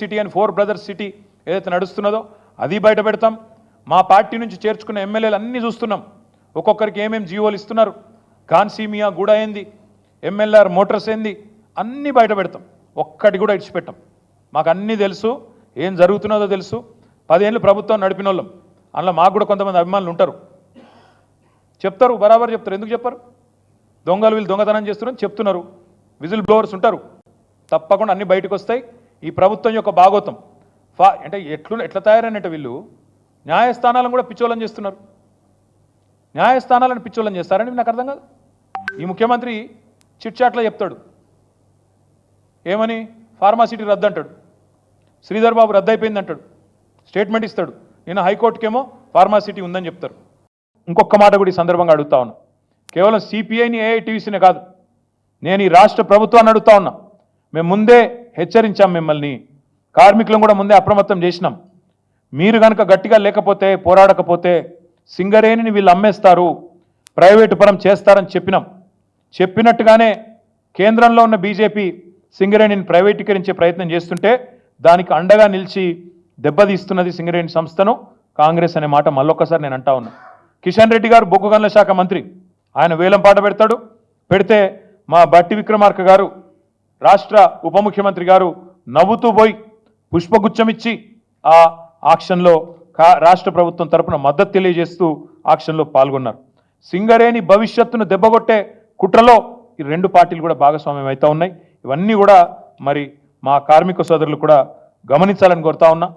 City అని four brothers city ఏదైతే నడుస్తున్నదో అది బయట పెడతాం. మా పార్టీ నుంచి చేర్చుకున్న ఎమ్మెల్యేలు అన్నీ చూస్తున్నాం. ఒక్కొక్కరికి ఏమేమి జీవోలు ఇస్తున్నారు? కాన్సీమియా కూడా ఏంది? ఎంఎల్ఆర్ మోటార్స్ ఏంది? అన్నీ బయట పెడతాం. ఒక్కటి కూడా ఇడిచిపెట్టాం. మాకు అన్నీ తెలుసు. ఏం జరుగుతున్నదో తెలుసు. పదేళ్ళు ప్రభుత్వం నడిపిన వాళ్ళం అందులో మాకు కూడా కొంతమంది అభిమానులు ఉంటారు. చెప్తారు బరాబర్ చెప్తారు. ఎందుకు చెప్పారు? దొంగలు వీళ్ళు దొంగతనం చేస్తున్నారని చెప్తున్నారు. విజిల్ బ్లోవర్స్ ఉంటారు. తప్పకుండా అన్ని బయటకు వస్తాయి. ఈ ప్రభుత్వం యొక్క భాగోతం. ఫా అంటే ఎట్లు ఎట్లా తయారైనట్టు వీళ్ళు? న్యాయస్థానాలను కూడా పిచ్చోళం చేస్తున్నారు. న్యాయస్థానాలను పిచ్చోళం చేస్తారని నాకు అర్థం కాదు? ఈ ముఖ్యమంత్రి చిట్చాట్లో చెప్తాడు. ఏమని? ఫార్మాసిటీ రద్దు అంటాడు శ్రీధర్ బాబు రద్దు అయిపోయింది అంటాడు. స్టేట్మెంట్ ఇస్తాడు. నేను హైకోర్టుకేమో ఫార్మాసిటీ ఉందని చెప్తారు. ఇంకొక మాట కూడా ఈ సందర్భంగా అడుగుతా ఉన్నా. కేవలం సిపిఐని ఏఐటీవీసీనే కాదు. నేను ఈ రాష్ట్ర ప్రభుత్వాన్ని అడుగుతా ఉన్నా. మేము ముందే హెచ్చరించాం మిమ్మల్ని. కార్మికులను కూడా ముందే అప్రమత్తం చేసినాం. మీరు కనుక గట్టిగా లేకపోతే పోరాడకపోతే సింగరేణిని వీళ్ళు అమ్మేస్తారు ప్రైవేటు పరం చేస్తారని చెప్పినాం. చెప్పినట్టుగానే కేంద్రంలో ఉన్న బీజేపీ సింగరేణిని ప్రైవేటీకరించే ప్రయత్నం చేస్తుంటే దానికి అండగా నిలిచి దెబ్బతీస్తున్నది సింగరేణి సంస్థను కాంగ్రెస్ అనే మాట మళ్ళొక్కసారి నేను అంటా ఉన్నా. కిషన్ రెడ్డి గారు బొగ్గు గనుల శాఖ మంత్రి. ఆయన వేలం పాట పెడతాడు. పెడితే మా బట్టి విక్రమార్క గారు రాష్ట్ర ఉప ముఖ్యమంత్రి గారు నవ్వుతూ పోయి పుష్పగుచ్చమిచ్చి ఆ ఆక్షన్లో కా రాష్ట్ర ప్రభుత్వం తరపున మద్దతు తెలియజేస్తూ ఆక్షన్లో పాల్గొన్నారు. సింగరేణి భవిష్యత్తును దెబ్బగొట్టే కుట్రలో ఈ రెండు పార్టీలు కూడా భాగస్వామ్యం అవుతా ఉన్నాయి. ఇవన్నీ కూడా మరి మా కార్మిక సోదరులు కూడా గమనించాలని కోరుతా ఉన్నా.